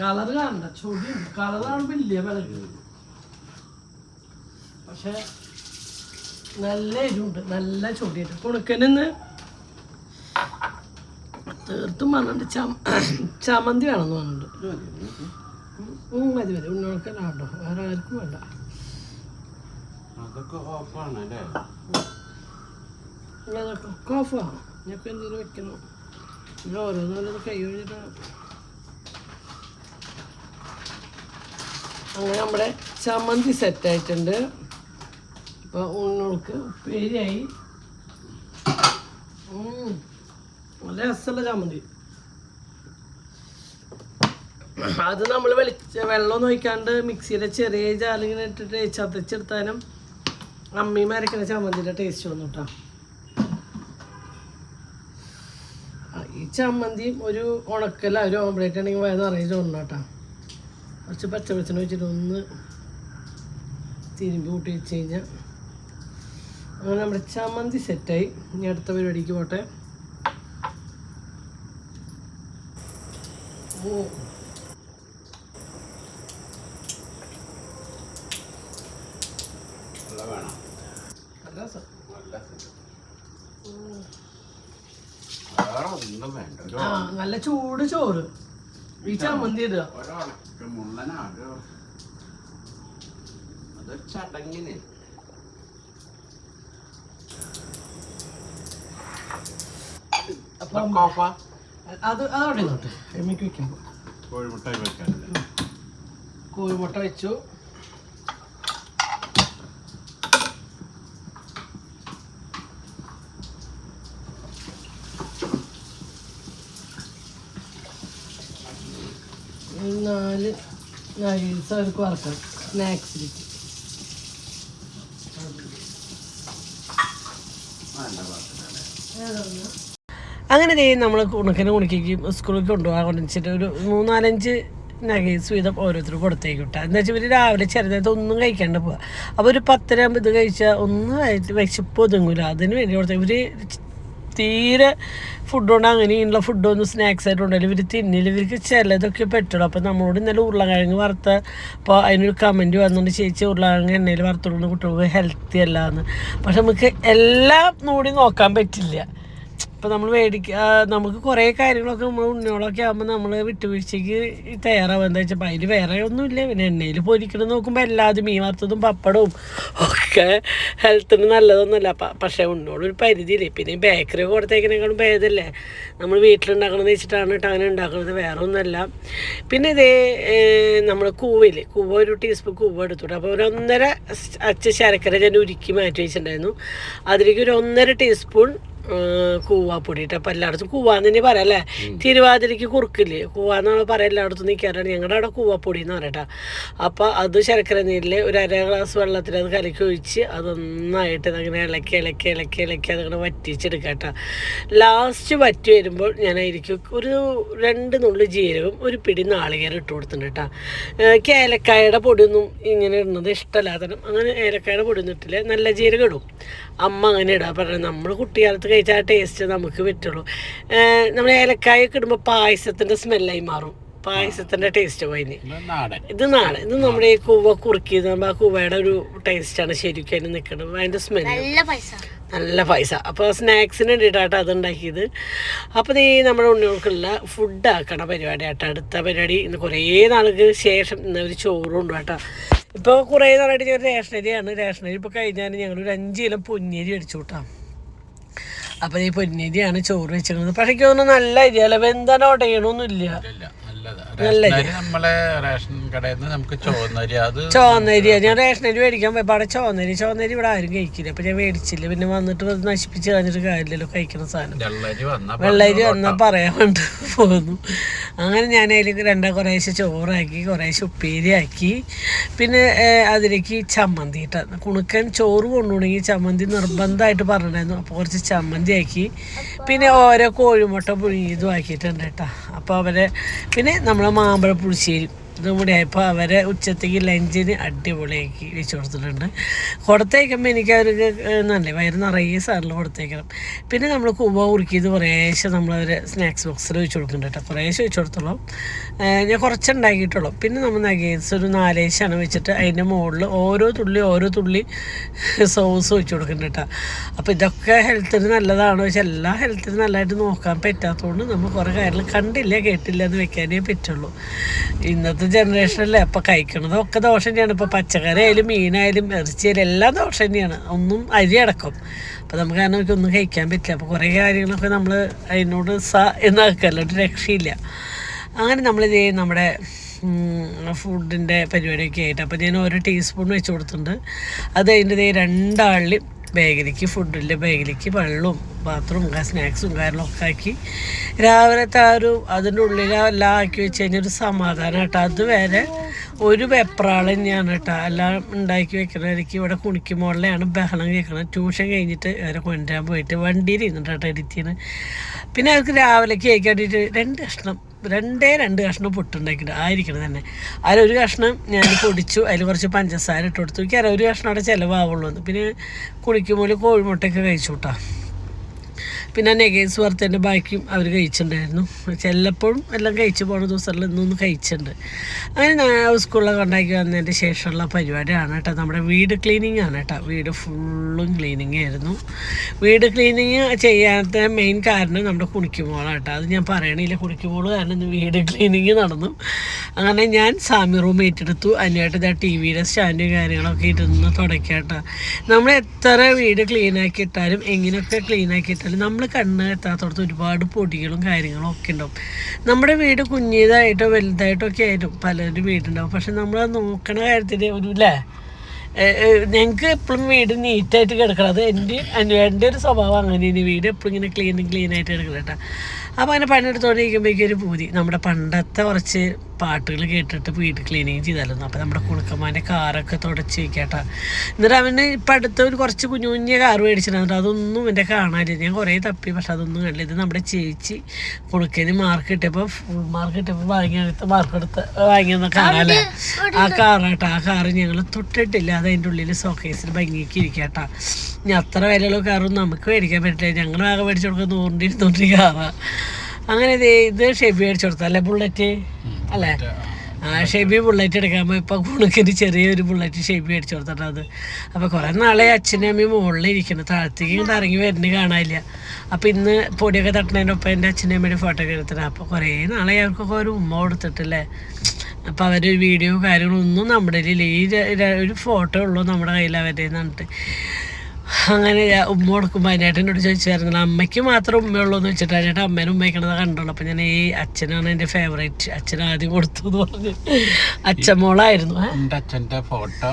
കളർ കാണണ്ട കളർ കാണുമ്പോ ഇല്ല വിളക്ക് പക്ഷെ നല്ല എരിവുണ്ട് നല്ല ചൊടി കുണുക്കനെന്ന് തീർത്തും പറഞ്ഞിട്ട് ചമ ചമന്തി വേണമെന്ന് പറഞ്ഞിട്ടുണ്ട് മതി മതി ഉണ്ണോക്കല്ല വേറെ ആർക്കും വേണ്ട അതൊക്കെ ഓഫാണ് അല്ലേ കോഫാ ഞാനിപ്പോൾ എന്തെങ്കിലും വെക്കണം ഓരോന്നും കൈ കഴിഞ്ഞിട്ട് അങ്ങനെ നമ്മുടെ ചമ്മന്തി സെറ്റായിട്ടുണ്ട് ഇപ്പോൾ ഉണ്ണുൾക്ക് ഉപ്പേരിയായി. നല്ല രസമുള്ള ചമ്മന്തി. അത് നമ്മൾ വെളിച്ച വെള്ളം നോക്കാണ്ട് മിക്സിയിലെ ചെറിയ ജാലിങ്ങനെ ഇട്ടിട്ട് ചതച്ചെടുത്താലും അമ്മയും അരക്കുന്ന ചമ്മന്തിയുടെ ടേസ്റ്റ് വന്നു കേട്ടോ ഈ ചമ്മന്തിയും ഒരു ഉണക്കല്ല ഒരു ഓംപ്ലേറ്റ് ആണെങ്കിൽ വയറ് നിറയെ കേട്ടോ കുറച്ച് പച്ച വെളിച്ചെണ്ണ വെച്ചിട്ട് ഒന്ന് തിരുമ്പി കൂട്ടി വെച്ച് കഴിഞ്ഞാൽ അങ്ങനെ നമ്മുടെ ചമ്മന്തി സെറ്റായി. ഇനി അടുത്ത പരിപാടിക്ക് പോട്ടെ. ഓ. നല്ല ചൂട് ചോറ്. ഈ ചമ്മന്തി ഇടുക ഒരൊണക്ക് മുള്ളനാകെ അതൊരു ചടങ്ങിന്. അപ്പം അത് അതവിടെ നോട്ടെ എമ്മയ്ക്ക് വെക്കുമ്പോൾ കോഴിമുട്ട വെക്കാനല്ലേ? കോഴിമുട്ട വെച്ചു ഈ നാല് നഗീസ് വറക്കണം സ്നാക്സിലേക്ക് അങ്ങനെ ചെയ്യും നമ്മൾ ഉണക്കനെ കുണുക്കിക്കും സ്കൂളിൽ കൊണ്ടുപോകാൻ കൊണ്ടുവച്ചിട്ട് ഒരു മൂന്നാലഞ്ച് നഗേറ്റ്സ് വീതം ഓരോരുത്തർ കൊടുത്തേക്കും കേട്ടോ എന്താ വെച്ചാൽ ഇവർ രാവിലെ ചെറുതായിട്ട് ഒന്നും കഴിക്കാണ്ട് പോവുക അപ്പോൾ ഒരു പത്തരാകുമ്പോൾ ഇത് കഴിച്ചാൽ ഒന്നും വിശപ്പ് ഒതുങ്ങൂല അതിന് വേണ്ടി കൊടുത്ത ഇവർ തീരെ ഫുഡ് കൊണ്ട് അങ്ങനെയുള്ള ഫുഡൊന്നും സ്നാക്സ് ആയിട്ട് ഉണ്ടല്ലോ ഇവർ തിന്നില്ല ഇവർക്ക് ചിലതൊക്കെ പറ്റുള്ളൂ. അപ്പോൾ നമ്മളോട് ഇന്നലെ ഉരുളക്കിഴങ്ങ് വറുത്ത അപ്പോൾ അതിനൊരു കമന്റ് വന്നുകൊണ്ട് ചേച്ചി ഉരുളക്കിഴങ്ങ് എണ്ണയിൽ വറുത്തുകൊണ്ട് കുട്ടികൾക്ക് ഹെൽത്തി അല്ല എന്ന് പക്ഷെ നമുക്ക് എല്ലാം കൂടി നോക്കാൻ പറ്റില്ല. ഇപ്പം നമ്മൾ മേടിക്കുക നമുക്ക് കുറേ കാര്യങ്ങളൊക്കെ നമ്മൾ ഉണ്ണികളൊക്കെ ആകുമ്പോൾ നമ്മൾ വിട്ടുവീഴ്ചയ്ക്ക് തയ്യാറാവുക. എന്താ വെച്ചാൽ അതിൽ വേറെ ഒന്നുമില്ല. പിന്നെ എണ്ണയിൽ പൊരിക്കണം നോക്കുമ്പോൾ എല്ലാതും മീൻ വറുത്തതും പപ്പടവും ഒക്കെ ഹെൽത്തിന് നല്ലതൊന്നുമല്ല. പക്ഷേ ഉണ്ണിയോട് ഒരു പരിധിയില്ലേ? പിന്നെ ബേക്കറി കൊടുത്തേക്കിനേക്കാളും ഭേദമല്ലേ നമ്മൾ വീട്ടിലുണ്ടാക്കണമെന്ന് വെച്ചിട്ടാണ് കേട്ടോ അങ്ങനെ ഉണ്ടാക്കുന്നത് വേറെ ഒന്നുമല്ല. പിന്നെ ഇതേ നമ്മൾ കൂവയില്ലേ? കൂവ ഒരു ടീസ്പൂൺ കൂവ എടുത്തിട്ട് അപ്പോൾ ഒരു ഒന്നര അച്ച ശർക്കര ഞാൻ ഉരുക്കി മാറ്റി വെച്ചിട്ടുണ്ടായിരുന്നു. അതിലേക്ക് ഒരു ഒന്നര ടീസ്പൂൺ കൂവാപ്പൊടി ഇട്ട് അപ്പം എല്ലായിടത്തും കൂവാന്ന് തന്നെ പറയാം അല്ലേ തിരുവാതിരയ്ക്ക് കുറുക്കില്ലേ? കൂവാന്നാണ് പറയാം എല്ലായിടത്തും നിൽക്കാറാണ് ഞങ്ങളുടെ അവിടെ കൂവാപ്പൊടി എന്ന് പറയട്ടെ. അപ്പോൾ അത് ശർക്കര നീരിൽ ഒരു അര ഗ്ലാസ് വെള്ളത്തിൽ അത് കലക്കി ഒഴിച്ച് അത് നന്നായിട്ട് അതങ്ങനെ ഇളക്കി ഇളക്കി ഇളക്കി ഇളക്കി അതങ്ങനെ വറ്റിച്ചെടുക്കാം കേട്ടോ ലാസ്റ്റ് വറ്റി വരുമ്പോൾ ഞാനായിരിക്കും ഒരു രണ്ട് നുള്ളു ജീരകം ഒരു പിടി നാളികേരം ഇട്ട് കൊടുത്തിട്ടുണ്ട് കേട്ടോ ഏലക്കായയുടെ പൊടിയൊന്നും ഇങ്ങനെ ഇടുന്നത് ഇഷ്ടമല്ലാത്തതും അങ്ങനെ ഏലക്കായയുടെ പൊടിയൊന്നും ഇട്ടില്ല. നല്ല ജീരകം ഇടും. അമ്മ അങ്ങനെ ഇടാ. പറഞ്ഞാൽ നമ്മൾ കുട്ടിക്കാലത്ത് കഴിച്ചാൽ ആ ടേസ്റ്റ് നമുക്ക് പറ്റുള്ളൂ. നമ്മൾ ഏലക്കായൊക്കെ ഇടുമ്പോൾ പായസത്തിന്റെ സ്മെല്ലായി മാറും. പായസത്തിന്റെ ടേസ്റ്റ് പോയിന്. ഇത് നാടൻ. ഇത് നാളെ ഇത് നമ്മുടെ ഈ കൂവ കുറുക്കിയത് ആ കൂവയുടെ ഒരു ടേസ്റ്റാണ് ശരിക്കും അതിന് നിൽക്കുന്നത് അതിന്റെ സ്മെല്ല് നല്ല പൈസ. നല്ല പൈസ. അപ്പോൾ സ്നാക്സിന് വേണ്ടിയിട്ടാട്ടോ അത് ഉണ്ടാക്കിയത്. അപ്പോൾ ഈ നമ്മുടെ ഉണ്ണികൾക്കുള്ള ഫുഡ് ആക്കണ പരിപാടി ആട്ടോ അടുത്ത പരിപാടി ഇന്ന് കുറേ നാൾക്ക് ശേഷം ഇന്ന് ഒരു ചോറും ഉണ്ട് കേട്ടോ ഇപ്പോൾ കുറേ നാളായിട്ട് ഞാൻ റേഷനരിയാണ് റേഷനരി ഇപ്പോൾ കഴിഞ്ഞാൽ ഞങ്ങൾ ഒരു അഞ്ച് കിലോ പൊന്നിയരി അടിച്ചു കൂട്ടാം അപ്പോൾ ഈ പൊന്നിയരിയാണ് ചോറ് വെച്ചിരുന്നത് പക്ഷേ തോന്നുന്നു നല്ല അരിയല്ല ഉടയണമൊന്നുമില്ല ചോന്നരി ഞാൻ റേഷനരി മേടിക്കാൻ പോയി അവിടെ ചോന്നരി ചോന്നരി ഇവിടെ ആരും കഴിക്കില്ല. അപ്പൊ ഞാൻ മേടിച്ചില്ല. പിന്നെ വന്നിട്ട് നശിപ്പിച്ച് കളഞ്ഞിട്ട് കാര്യമില്ലല്ലോ കഴിക്കുന്ന സാധനം. വെള്ളരി വന്നാ വേണ്ടി പോന്നു അങ്ങനെ ഞാൻ അതിലേക്ക് രണ്ടാ കുറേശ്ശെ ചോറാക്കി കുറേശ്ശെ ഉപ്പേരിയാക്കി പിന്നെ അതിലേക്ക് ചമ്മന്തി ഇട്ട. കുണുക്കൻ ചോറ് കൊണ്ടുപോകണമെങ്കിൽ ചമ്മന്തി നിർബന്ധമായിട്ട് പറഞ്ഞിട്ടുണ്ടായിരുന്നു. അപ്പോൾ കുറച്ച് ചമ്മന്തി ആക്കി. പിന്നെ ഓരോ കോഴിമുട്ട പുഴുങ്ങിയതും ആക്കിയിട്ടുണ്ട് കേട്ടോ. അപ്പോൾ അവരെ പിന്നെ നമ്മളെ മാമ്പഴ പുളിശ്ശേരി ഇതും കൂടി ആയപ്പോൾ അവരെ ഉച്ചത്തേക്ക് ലഞ്ചിന് അടിപൊളിയാക്കി വെച്ച് കൊടുത്തിട്ടുണ്ട്. കൊടുത്തേക്കുമ്പോൾ എനിക്ക് അവർക്ക് നല്ലേ വയറ് നിറയെ സാറിൽ കൊടുത്തേക്കണം. പിന്നെ നമ്മൾ കുവ ഉറുക്കിയത് കുറേശ്ശെ നമ്മളവരെ സ്നാക്സ് ബോക്സിൽ വെച്ച് കൊടുക്കുന്നുണ്ട് കേട്ടോ. കുറേശ്ശെ വെച്ച് കൊടുത്തോളൂ ഞാൻ കുറച്ചുണ്ടാക്കിയിട്ടുള്ളൂ. പിന്നെ നമ്മൾ നഗേറ്റ്സ് ഒരു നാലേശാണ് വെച്ചിട്ട് അതിന്റെ മുകളിൽ ഓരോ തുള്ളി ഓരോ തുള്ളി സോസ് വെച്ച് കൊടുക്കുന്നുണ്ട് കേട്ടോ. അപ്പോൾ ഇതൊക്കെ ഹെൽത്തിന് നല്ലതാണോ പക്ഷേ എല്ലാ ഹെൽത്തിന് നല്ലതായിട്ട് നോക്കാൻ പറ്റാത്തതുകൊണ്ട് നമ്മൾ കുറേ കാര്യങ്ങൾ കണ്ടില്ല കേട്ടില്ല എന്ന് വെക്കാനേ പറ്റുള്ളൂ. ഇന്നത്തെ ജനറേഷനല്ലേ അപ്പൊ കഴിക്കണത് ഒക്കെ ദോഷം തന്നെയാണ്. ഇപ്പൊ പച്ചക്കറി ആയാലും മീനായാലും ഇറച്ചിയായാലും എല്ലാം ദോഷം തന്നെയാണ്. ഒന്നും അരി അടക്കം. അപ്പൊ നമുക്ക് കാരണം നമുക്ക് ഒന്നും കഴിക്കാൻ പറ്റില്ല. അപ്പൊ കുറേ കാര്യങ്ങളൊക്കെ നമ്മൾ അതിനോട് സ എന്നാക്കല്ലോട്ട് രക്ഷയില്ല. അങ്ങനെ നമ്മളിത് നമ്മുടെ ഫുഡിന്റെ പരിപാടിയൊക്കെ ആയിട്ട്. അപ്പോൾ ഞാൻ ഓരോ ടീസ്പൂൺ വെച്ച് കൊടുത്തിട്ടുണ്ട്. അത് അതിന്റെ രണ്ടാളിലും ബാഗിലേക്ക് ഫുഡിന്റെ ബാഗിലേക്ക് വെള്ളവും ബാത്റൂം സ്നാക്സും കാര്യങ്ങളൊക്കെ ആക്കി രാവിലത്തെ ആ ഒരു അതിന്റെ ഉള്ളിൽ എല്ലാം ആക്കി വെച്ച് കഴിഞ്ഞാൽ ഒരു സമാധാനം കേട്ടോ അതുവരെ ഒരു വെപ്രാളം തന്നെയാണ് കേട്ടോ. എല്ലാം ഉണ്ടാക്കി വെക്കണമായിരിക്കും ഇവിടെ കുണിക്കുമ്പോളിലാണ് ബഹളം കേൾക്കണം ട്യൂഷൻ കഴിഞ്ഞിട്ട് അവരെ കൊണ്ടുവരാൻ പോയിട്ട് വണ്ടിയിൽ ഇരുന്നിട്ട് കേട്ടോ എഡിറ്റ് പിന്നെ അവർക്ക് രാവിലേക്ക് കഴിക്കാൻ വേണ്ടിയിട്ട് രണ്ട് കഷ്ണം രണ്ടേ രണ്ട് കഷ്ണം പൊട്ടുണ്ടാക്കിയിട്ട് ആയിരിക്കണം തന്നെ. അതിലൊരു കഷ്ണം ഞാൻ പൊടിച്ചു. അതിൽ കുറച്ച് പഞ്ചസാര ഇട്ട് കൊടുത്തു. എനിക്ക് ഒരു കഷ്ണം അവിടെ ചിലവാവുള്ളൂ എന്ന്. പിന്നെ കുളിക്കുമ്പോൾ കോഴിമുട്ടയൊക്കെ കഴിച്ചു കേട്ടോ പിന്നെ നെഗേഴ്സ് വറുത്തതിന്റെ ബാക്കിയും അവർ കഴിച്ചിട്ടുണ്ടായിരുന്നു. ചിലപ്പോഴും എല്ലാം കഴിച്ചു പോണ ദിവസങ്ങളിൽ ഇന്നൊന്ന് കഴിച്ചിട്ടുണ്ട്. അങ്ങനെ ഞാൻ സ്കൂളിലൊക്കെ ഉണ്ടാക്കി വന്നതിന്റെ ശേഷമുള്ള പരിപാടിയാണ് കേട്ടോ. നമ്മുടെ വീട് ക്ലീനിങ് ആണ് കേട്ടോ. വീട് ഫുള്ളും ക്ലീനിങ് ആയിരുന്നു. വീട് ക്ലീനിങ് ചെയ്യാത്ത മെയിൻ കാരണം നമ്മുടെ കുണിക്കുമോളാണ് കേട്ടോ. അത് ഞാൻ പറയണില്ല. കുണിക്കുമോൾ കാരണം വീട് ക്ലീനിങ് നടന്നു. അങ്ങനെ ഞാൻ സാമി റൂം ഏറ്റെടുത്തു. അതിനായിട്ട് ഇതാ ടി വിയുടെ സ്റ്റാൻഡും കാര്യങ്ങളൊക്കെ ഇരുന്ന് തുടക്കാട്ടോ നമ്മൾ എത്ര വീട് ക്ലീൻ ആക്കി ഇട്ടാലും എങ്ങനെയൊക്കെ ക്ലീൻ ആക്കി ഇട്ടാലും നമ്മൾ കണ്ണ് എത്താത്തടത്ത് ഒരുപാട് പൊടികളും കാര്യങ്ങളും ഒക്കെ ഉണ്ടാവും. നമ്മുടെ വീട് കുഞ്ഞിതായിട്ടോ വലുതായിട്ടോ ഒക്കെ ആയിട്ടും പലരും വീടുണ്ടാവും. പക്ഷെ നമ്മൾ നോക്കണ കാര്യത്തിൽ ഒരു അല്ലേ ഞങ്ങൾക്ക് എപ്പോഴും വീട് നീറ്റായിട്ട് കിടക്കണം. അത് എന്റെ എന്റെ ഒരു സ്വഭാവം അങ്ങനെയാണ്. വീട് എപ്പോഴും ഇങ്ങനെ ക്ലീൻ ക്ലീൻ ആയിട്ട് കിടക്കണം കേട്ടോ. അപ്പോൾ അങ്ങനെ പണിയെടുത്തോണ്ടിരിക്കുമ്പോഴേക്കും ഒരു പൂതി. നമ്മുടെ പണ്ടത്തെ കുറച്ച് പാട്ടുകൾ കേട്ടിട്ട് വീട് ക്ലീനിങ് ചെയ്തായിരുന്നു. അപ്പോൾ നമ്മുടെ കുണുക്കന്മാന്റെ കാറൊക്കെ തുടച്ച് വയ്ക്കാട്ടാ എന്നിട്ട് അവന് ഇപ്പം അടുത്ത ഒരു കുറച്ച് കുഞ്ഞു കുഞ്ഞു കാർ മേടിച്ചിട്ടുണ്ട്. അതൊന്നും എന്റെ കാണാനില്ല. ഞാൻ കുറേ തപ്പി പക്ഷെ അതൊന്നും കണ്ടില്ല. ഇത് നമ്മുടെ ചേച്ചി കുണുക്കന് മാർക്ക് കിട്ടിയപ്പോൾ ഫുൾ മാർക്ക് കിട്ടിയപ്പോൾ വാങ്ങിയ മാർക്ക് എടുത്ത് വാങ്ങിയെന്ന കാറല്ലേ? ആ കാറാട്ടോ. ആ കാറ് ഞങ്ങൾ തൊട്ടിട്ടില്ല. അത് അതിന്റെ ഉള്ളിൽ സോക്കേസിൽ ഭംഗിക്ക് ഇരിക്കാട്ടാ. ഇനി അത്ര വിലയുള്ള കാറൊന്നും നമുക്ക് മേടിക്കാൻ പറ്റില്ല. ഞങ്ങൾ ആകെ മേടിച്ചു കൊടുക്കുന്ന നൂറിന്റെ കാറാണ് കാറാ. അങ്ങനെ ഇത് ഇത് ഷെബി മേടിച്ചു കൊടുത്തു അല്ലേ ബുള്ളറ്റ്? അല്ലേ? ആ. ഷെബി ബുള്ളറ്റ് എടുക്കാൻ പോയി. ഇപ്പം കുണുക്കിന് ചെറിയൊരു ബുള്ളറ്റ് ഷെബി മേടിച്ചു കൊടുത്തിട്ട് അത്. അപ്പോൾ കുറേ നാളെ അച്ഛനും അമ്മയും മുകളിൽ ഇരിക്കണം താഴത്തേക്ക് ഇങ്ങോട്ട് ഇറങ്ങി വരുന്നത് കാണാനില്ല. അപ്പോൾ ഇന്ന് പൊടിയൊക്കെ തട്ടണതിനൊപ്പം എന്റെ അച്ഛനും അമ്മയുടെ ഫോട്ടോ ഒക്കെ എടുത്തിട്ട് അപ്പോൾ കുറേ നാളെ അവർക്കൊക്കെ ഒരു ഉമ്മ കൊടുത്തിട്ടില്ലേ? അപ്പോൾ അവരൊരു വീഡിയോ കാര്യങ്ങളൊന്നും നമ്മുടെ കയ്യിലില്ല ഈ ഒരു ഫോട്ടോ ഉള്ളൂ നമ്മുടെ കയ്യിൽ അവരുടെ എന്നിട്ട് അങ്ങനെ ഉമ്മ കൊടുക്കുമ്പോൾ അതിനേട്ടനോട് ചോദിച്ചായിരുന്നു അമ്മയ്ക്ക് മാത്രം ഉമ്മയുള്ളൂ എന്ന് വെച്ചിട്ട് അതിനേട്ടൻ അമ്മേനെ ഉമ്മയ്ക്കണത് കണ്ടുള്ളൂ അപ്പം ഞാൻ ഈ അച്ഛനാണ് എന്റെ ഫേവറേറ്റ് അച്ഛൻ ആദ്യം കൊടുത്തു എന്ന് പറഞ്ഞ്. അച്ഛൻ മോളായിരുന്നു. അച്ഛന്റെ ഫോട്ടോ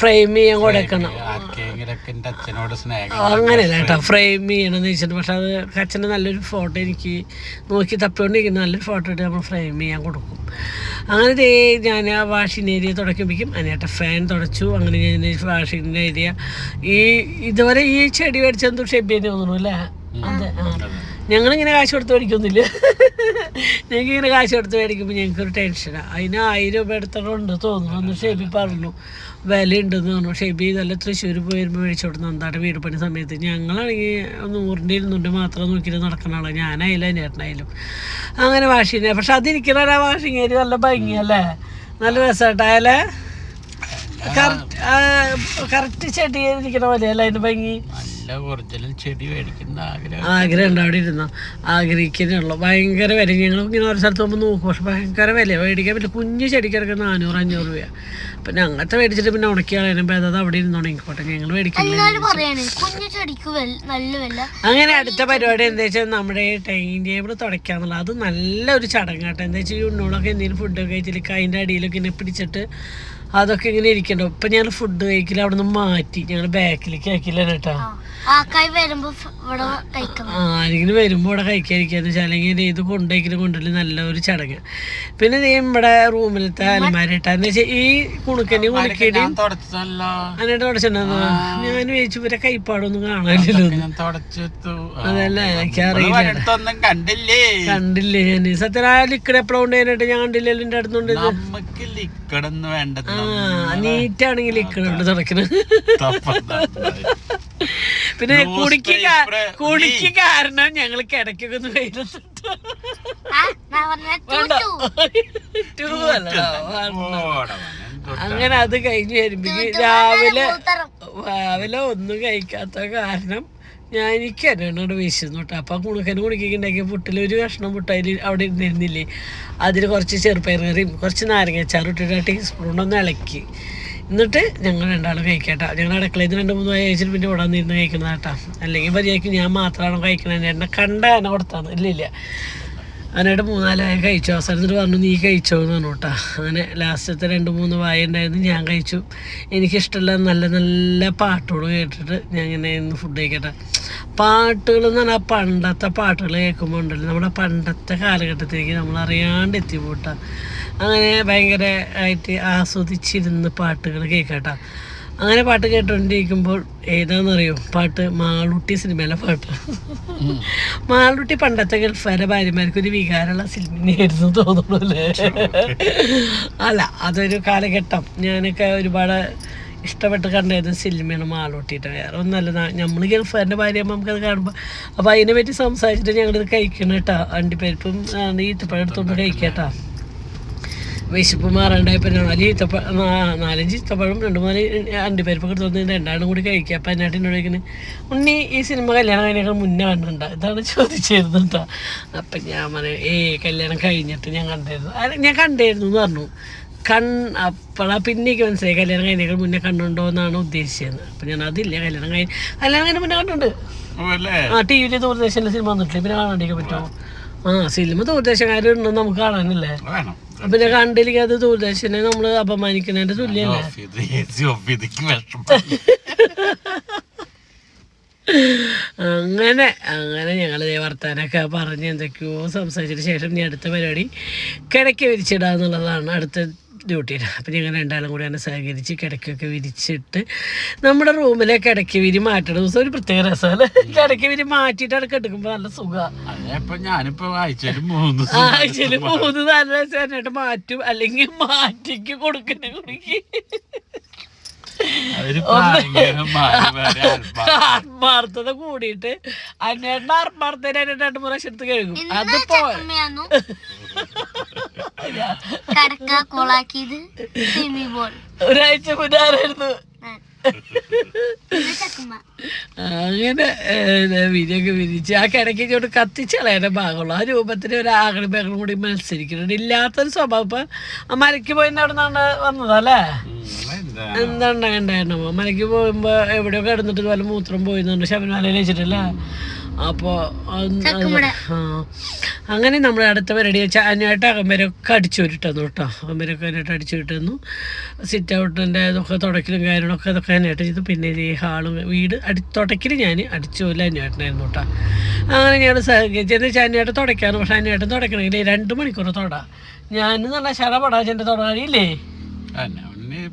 ഫ്രെയിം ചെയ്യാൻ കൊടുക്കണം. അങ്ങനെയല്ല കേട്ടോ. ഫ്രെയിം ചെയ്യണമെന്ന് വെച്ചിട്ട്. പക്ഷെ അത് അച്ഛന്റെ നല്ലൊരു ഫോട്ടോ എനിക്ക് നോക്കി തപ്പിക്കൊണ്ടിരിക്കുന്ന നല്ലൊരു ഫോട്ടോ ഇട്ട് നമ്മൾ ഫ്രെയിം ചെയ്യാൻ കൊടുക്കും. അങ്ങനെ ദേ ഞാൻ ആ വാഷിംഗ് ഏരിയ തുടക്കുമ്പോഴേക്കും അതിനേട്ട ഫാൻ തുടച്ചു. അങ്ങനെ ഞാൻ വാഷിംഗ് ഏരിയ ഈ ഇതുവരെ ഈ ചെടി മേടിച്ചെന്തോ ഷെബിയെന്ന് തോന്നുന്നു അല്ലേ? അതെ ആ. ഞങ്ങളിങ്ങനെ കാശ് കൊടുത്ത് മേടിക്കൊന്നുമില്ല. ഞങ്ങൾക്ക് ഇങ്ങനെ കാശ് കൊടുത്ത് മേടിക്കുമ്പോൾ ഞങ്ങൾക്കൊരു ടെൻഷനാണ് അതിന് ആയിരം രൂപ എടുത്തോണ്ട് തോന്നുന്നു. ഒന്ന് ഷെബി പറഞ്ഞു വിലയുണ്ടെന്ന് പറഞ്ഞു. ഷെബി ഇതല്ല തൃശ്ശൂർ പോയി വരുമ്പോൾ മേടിച്ചു കൊടുത്തു നന്നായിട്ട് വീട് പണി സമയത്ത്. ഞങ്ങളാണെങ്കിൽ നൂറിന്റെ ഇരുന്നൂറ് മാത്രം നോക്കിയിട്ട് നടക്കുന്ന ആളാണ് ഞാനായാലും ചേട്ടനായാലും അങ്ങനെ വാഷിങ് പക്ഷെ അതിരിക്കണ ആ വാഷിങ് ഏരിയ നല്ല ഭംഗിയല്ലേ? നല്ല രസമായിട്ടായാലേ കറക്റ്റ് കറക്റ്റ് ചെടി ഇരിക്കണ പോലെയല്ലേ അതിന്റെ ഭംഗി? നല്ല ഒറിജിനൽ ചെടി മേടിക്കുന്ന ആഗ്രഹം. ആഗ്രഹം ഉണ്ട് അവിടെ ഇരുന്നോ. ആഗ്രഹിക്കുന്നുള്ളൂ. ഭയങ്കര വില ഞങ്ങൾ ഇങ്ങനെ ഓരോ സ്ഥലത്ത് പോകുമ്പോൾ നോക്കും. പക്ഷെ ഭയങ്കര വില മേടിക്കാൻ പറ്റില്ല. കുഞ്ഞു ചെടിക്കിടക്ക് നാനൂറ് അഞ്ഞൂറ് രൂപ അപ്പൊ ഞങ്ങളത്തെ മേടിച്ചിട്ട് പിന്നെ ഉണക്കി കളയാനും അത് അവിടെ ഇരുന്ന് ഉണങ്ങിക്കോട്ടെ ഞങ്ങൾ മേടിക്കില്ല? ചെടിക്ക് വില. അങ്ങനെ അടുത്ത പരിപാടി എന്താ വെച്ചാൽ നമ്മുടെ ടൈം ടേബിൾ തുടയ്ക്കാന്നുള്ള. അത് നല്ലൊരു ചടങ്ങാട്ടോ. എന്താ വെച്ചാൽ ഈ ഉണ്ണോളൊക്കെ എന്തെങ്കിലും ഫുഡൊക്കെ കഴിച്ചിട്ട് അതിന്റെ അടിയിലൊക്കെ ഇങ്ങനെ പിടിച്ചിട്ട് അതൊക്കെ ഇങ്ങനെ ഇരിക്കണ്ടോ? ഇപ്പൊ ഞാൻ ഫുഡ് കഴിക്കില്ല അവിടെ നിന്ന് മാറ്റി ഞങ്ങൾ ബാക്കിലേക്ക് ആക്കില്ല കേട്ടോ. ആ ആക്കായി വരുമ്പോ ഇവിടെ ആ ആരെങ്കിലും വരുമ്പോൾ ഇവിടെ കഴിക്കാതിരിക്കാന്ന് വെച്ചാൽ അല്ലെങ്കിൽ ഇത് കൊണ്ടുപോയിക്കലും കൊണ്ടുവരും നല്ല ഒരു ചടങ്ങ്. പിന്നെ നീ ഇവിടെ റൂമിലത്തെ അലമാരിട്ടാ എന്ന് വെച്ചാൽ ഈ കുണുക്കനെ കുണുക്കിയിട്ട് അതിനായിട്ട് തുടച്ചിട്ടുണ്ടെന്ന് ഞാൻ ചോദിച്ചു ഇവരെ കൈപ്പാടൊന്നും കാണാനില്ലല്ലോ അതല്ലേ എനിക്കറിയില്ല കണ്ടില്ലേ? കണ്ടില്ലേ. ഞാൻ സത്യം ആ ലിക്വിഡ് എപ്പോഴും കൊണ്ടുപോയിട്ട് ഞാൻ കണ്ടില്ലല്ലോ എന്റെ അടുത്തുണ്ട് ഇത്. നമുക്ക് വേണ്ടത് ആ നീറ്റാണെങ്കിൽ ഇക്കണുണ്ട് തുടക്കുന്നത് പിന്നെ കുടിക്ക് കുടിക്ക് കാരണം ഞങ്ങൾ കിടക്കൊക്കെ ഒന്ന് വെയിലത്തിട്ട് അങ്ങനെ അത് കഴിഞ്ഞ് വരുമ്പോ രാവിലെ രാവിലെ ഒന്നും കഴിക്കാത്ത കാരണം ഞാൻ എനിക്ക് എന്നോട് വിശന്നു കേട്ടോ. അപ്പം കുണുക്കന് കുണിക്കുണ്ടാക്കിയ പുട്ടിൽ ഒരു കഷ്ണം പുട്ടയിൽ അവിടെ ഇരുന്നിരുന്നില്ലേ? അതിൽ കുറച്ച് ചെറുപ്പയർ കറിയും കുറച്ച് നാരങ്ങച്ചാറും ഇട്ടിട്ട് ടീസ്പൂൺ ഒന്ന് ഇളക്കി. എന്നിട്ട് ഞങ്ങൾ രണ്ടാളും കഴിക്കട്ടോ ഞങ്ങൾ അടുക്കളയിൽ രണ്ട് മൂന്ന് കഴിച്ചിട്ട് പിന്നെ ഇവിടെ നിന്ന് കഴിക്കുന്നതാട്ടോ അല്ലെങ്കിൽ മര്യാദയ്ക്ക് ഞാൻ മാത്രമാണ് കഴിക്കണത് എന്നെ കണ്ട എന്നെ കൊടുത്താണ് ഇല്ല ഇല്ല. അതിനായിട്ട് മൂന്നാൽ വായ കഴിച്ചു. അവസാനത്തിൽ പറഞ്ഞു നീ കഴിച്ചോ? എന്ന് പറഞ്ഞു കേട്ടോ. അങ്ങനെ ലാസ്റ്റത്തെ രണ്ട് മൂന്ന് വായ ഉണ്ടായിരുന്നു. ഞാൻ കഴിച്ചു. എനിക്കിഷ്ടമുള്ള നല്ല നല്ല പാട്ടുകൾ കേട്ടിട്ട് ഞാൻ ഇങ്ങനെ ഇന്ന് ഫുഡ് കഴിക്കട്ടെ. പാട്ടുകൾ എന്ന് പറഞ്ഞാൽ പണ്ടത്തെ പാട്ടുകൾ കേൾക്കുമ്പോൾ ഉണ്ടല്ലോ. നമ്മുടെ പണ്ടത്തെ കാലഘട്ടത്തിലേക്ക് നമ്മൾ അറിയാണ്ട് എത്തിപ്പോട്ടാ. അങ്ങനെ ഭയങ്കര ആയിട്ട് ആസ്വദിച്ചിരുന്ന് പാട്ടുകൾ കേൾക്കട്ടോ. അങ്ങനെ പാട്ട് കേട്ടുകൊണ്ടിരിക്കുമ്പോൾ ഏതാണെന്നറിയോ പാട്ട് മാളുട്ടി സിനിമയിലെ പാട്ട്. മാളുട്ടി പണ്ടത്തെ ഗൾഫാരെ ഭാര്യമാർക്ക് ഒരു വികാരമുള്ള സിനിമയായിരുന്നു തോന്നുന്നു അല്ലേ? അല്ല അതൊരു കാലഘട്ടം. ഞാനൊക്കെ ഒരുപാട് ഇഷ്ടപ്പെട്ട് കണ്ടായിരുന്നു സിനിമയാണ് മാളൂട്ടിയിട്ട് വേറെ ഒന്നല്ല നമ്മൾ ഗൾഫാരന്റെ ഭാര്യ നമുക്കത് കാണുമ്പോൾ അപ്പോൾ അതിനെ പറ്റി സംസാരിച്ചിട്ട് ഞങ്ങളിത് കഴിക്കണം കേട്ടോ. അണ്ടിപ്പരിപ്പും ഈത്തപ്പഴം എടുത്തുകൊണ്ട് കഴിക്കട്ടോ വിശപ്പ് മാറാണ്ടായപ്പോൾ നാല് ഈത്തപ്പ നാലഞ്ച് ഈത്തപ്പഴം രണ്ട് മൂന്ന് അണ്ടിപ്പരിപ്പൊക്കെ തോന്നി രണ്ടാളും കൂടി കഴിക്കുക. അപ്പം എന്നായിട്ട് എന്നോട് ചോദിക്കുന്നത് ഉണ്ണി ഈ സിനിമ കല്യാണം കഴിഞ്ഞാൽ മുന്നേ കണ്ടിട്ടുണ്ടോ? ഇതാണ് ചോദിച്ചിരുന്നുണ്ടോ അപ്പം ഞാൻ പറഞ്ഞു ഏ കല്യാണം കഴിഞ്ഞിട്ട് ഞാൻ കണ്ടായിരുന്നു അത് ഞാൻ കണ്ടായിരുന്നു എന്ന് പറഞ്ഞു. കൺ അപ്പോഴാ പിന്നേക്ക് മനസ്സിലായി കല്യാണം കഴിഞ്ഞാൽ മുന്നേ കണ്ടുണ്ടോ എന്നാണ് ഉദ്ദേശിച്ചത്. അപ്പം ഞാൻ അതില്ല കല്യാണം കഴിഞ്ഞ് കല്യാണം കഴിഞ്ഞ മുന്നേ കണ്ടുണ്ട് അല്ലേ ആ ടി വിയിൽ ദൂരദർശനിലെ സിനിമ വന്നിട്ടില്ല? പിന്നെ കാണാണ്ടിരിക്കാൻ പറ്റുമോ? ആ സിനിമ ദൂരദർശൻകാരുണ്ടെന്ന് നമുക്ക് കാണാനല്ലേ? പിന്നെ കണ്ടില്ലെങ്കിൽ അത് ദൂരദർശനെ നമ്മൾ അപമാനിക്കുന്നതിന്റെ തുല്യല്ലേ? അങ്ങനെ അങ്ങനെ ഞങ്ങൾ വർത്താനൊക്കെ പറഞ്ഞ് എന്തൊക്കെയോ സംസാരിച്ചതിന് ശേഷം ഇനി അടുത്ത പരിപാടി കിടക്കി വിരിച്ചിടുക എന്നുള്ളതാണ് അടുത്ത ഡ്യൂട്ടി അപ്പം ഞങ്ങൾ രണ്ടാളും കൂടി തന്നെ സഹകരിച്ച് കിടക്കൊക്കെ വിരിച്ചിട്ട് നമ്മുടെ റൂമിലെ കിടക്കി വിരി മാറ്റണ ദിവസം ഒരു പ്രത്യേക രസമല്ലേ? കിടക്കി വിരി മാറ്റിയിട്ട് അടക്കം എടുക്കുമ്പോൾ നല്ല സുഖമാണ് ഞാനിപ്പോ ആഴ്ചയിൽ മൂന്ന് ആഴ്ചയിൽ മൂന്ന് നല്ല ദിവസം മാറ്റും. അല്ലെങ്കിൽ മാറ്റിക്ക് കൊടുക്കുന്ന കുടിക്ക്. ആത്മാർത്ഥത. കൂടിയിട്ട് അന്നേട്ട ആത്മാർത്ഥത രണ്ട് മൂന്ന് ലക്ഷം എടുത്ത് കഴുകും അത് പോ അമ്മയാന്നു കടക്ക കോളാക്കിയത് ഒരാഴ്ച മുന്നാറായിരുന്നു ചക്കമ്മ. അങ്ങനെ വിരിയൊക്കെ വിരിച്ച് ആ കിടക്കി ചോട്ട് കത്തിച്ചളയാൻ ഭാഗമുള്ളു ആ രൂപത്തിന് ഒരു ആകളും ബഹളും കൂടി മത്സരിക്കുന്നുണ്ട്. ഇല്ലാത്തൊരു സ്വഭാവം. ഇപ്പൊ ആ മലയ്ക്ക് പോയി അവിടെ നിന്നാണ് വന്നതല്ലേ എന്താ എന്താണ് ഉണ്ടായിരുന്നു മലയ്ക്ക് പോകുമ്പോ എവിടെയോ കിടന്നിട്ട് ഇതുപോലെ മൂത്രം പോയിന്നുണ്ട് ശബരിമലയിൽ വെച്ചിട്ടല്ലേ? അപ്പോൾ ആ അങ്ങനെ നമ്മൾ അടുത്ത പരിപാടി വെച്ചാൽ അതിനായിട്ട് അകമ്പരൊക്കെ അടിച്ചു വിട്ടന്നു കേട്ടോ. അകമ്പരൊക്കെ അതിനായിട്ട് അടിച്ചു വിട്ടുന്നു സിറ്റ് ഔട്ടിന്റെ ഇതൊക്കെ തുടക്കലും കാര്യങ്ങളൊക്കെ അതൊക്കെ അതിനായിട്ട് ചെയ്തു. പിന്നെ ഈ ഹാളും വീട് അടി തുടക്കൽ ഞാൻ അടിച്ചു പോലെ അന്വേട്ടനായിരുന്നു കേട്ടോ. അങ്ങനെ ഞാൻ സഹകരിച്ചു എന്ന് വെച്ചാൽ അതിനായിട്ട് തുടക്കാണ്. പക്ഷേ അതിനായിട്ട് തുടക്കണമെങ്കിൽ രണ്ട് മണിക്കൂർ തൊടാം. ഞാൻ നല്ല ശരപടാ ചെന്റെ അവന്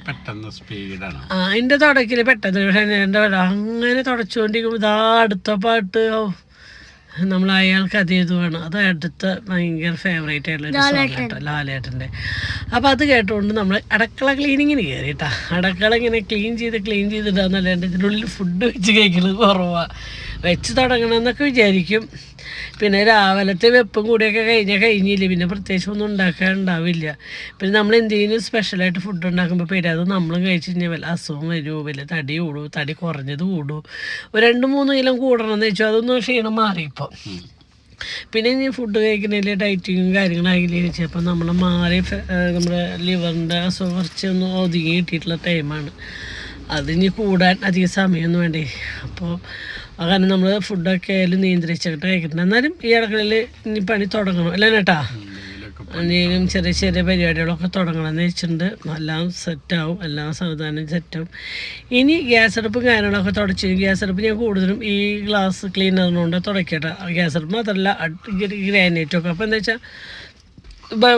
പെട്ടെന്ന് സ്പീഡാണ്. ആ എന്റെ തുടക്കിൽ പെട്ടെന്ന് പക്ഷേ വില അങ്ങനെ തുടച്ചുകൊണ്ടിരിക്കുമ്പോൾ ഇതാ അടുത്ത പാട്ട്. ഓ നമ്മൾ അയാൾക്ക് അത് ചെയ്തു വേണം. അത് അടുത്ത ഭയങ്കര ഫേവറേറ്റ് ആയിട്ടുള്ള ഒരു സോങ് കേട്ടോ ലാലേട്ടന്റെ. അപ്പോൾ അത് കേട്ടുകൊണ്ട് നമ്മൾ അടക്കള ക്ലീനിങ്ങിന് കയറി കേട്ടോ അടക്കള ഇങ്ങനെ ക്ലീൻ ചെയ്ത് ക്ലീൻ ചെയ്തിട്ടാന്നല്ലാണ്ട് ഇതിനുള്ളിൽ ഫുഡ് വെച്ച് കഴിക്കുന്നത് കുറവാണ് വെച്ച് തുടങ്ങണമെന്നൊക്കെ വിചാരിക്കും. പിന്നെ രാവിലത്തെ വെപ്പും കൂടിയൊക്കെ കഴിഞ്ഞ കഴിഞ്ഞില്ല പിന്നെ പ്രത്യേകിച്ച് ഒന്നും ഉണ്ടാക്കാൻ ഉണ്ടാവില്ല. പിന്നെ നമ്മൾ എന്തെങ്കിലും സ്പെഷ്യലായിട്ട് ഫുഡ് ഉണ്ടാക്കുമ്പോൾ പേര് അത് നമ്മളും കഴിച്ച് കഴിഞ്ഞാൽ വല്ല അസുഖം വരുമോ വല്ല തടി കൂടുമോ തടി കുറഞ്ഞത് കൂടുമോ ഒരു രണ്ട് മൂന്ന് കിലോ കൂടണം എന്ന് വെച്ചാൽ അതൊന്നും ക്ഷീണം മാറിയിപ്പോൾ പിന്നെ ഇനി ഫുഡ് കഴിക്കുന്നതിൽ ഡയറ്റിങ്ങും കാര്യങ്ങളായില്ലേ വെച്ചപ്പോൾ നമ്മൾ മാറി നമ്മുടെ ലിവറിന്റെ അസുഖം കുറച്ചൊന്ന് ഒതുങ്ങി കിട്ടിയിട്ടുള്ള ടൈമാണ് അത് ഇനി കൂടാൻ അധികം സമയമൊന്നും വേണ്ടേ. അപ്പോൾ കാരണം നമ്മൾ ഫുഡൊക്കെ ആയാലും നിയന്ത്രിച്ചിട്ട് കഴിക്കണം എന്നാലും ഈ അടുക്കളയിൽ ഇനി പണി തുടങ്ങണം. അല്ലേ ചേട്ടാ? എന്തെങ്കിലും ചെറിയ ചെറിയ പരിപാടികളൊക്കെ തുടങ്ങണമെന്ന് വെച്ചിട്ടുണ്ട്. എല്ലാം സെറ്റാവും എല്ലാം സാവധാനം സെറ്റാവും ഇനി ഗ്യാസ് അടുപ്പും കാര്യങ്ങളൊക്കെ തുടച്ചു ഗ്യാസ് അടുപ്പ് ഞാൻ കൂടുതലും ഈ ഗ്ലാസ് ക്ലീനറിനോണ്ട് തുടക്കട്ടെ. ഗ്യാസ് അടുപ്പ് മാത്രമല്ല ഗ്രാനൈറ്റൊക്കെ അപ്പോൾ എന്താ വെച്ചാൽ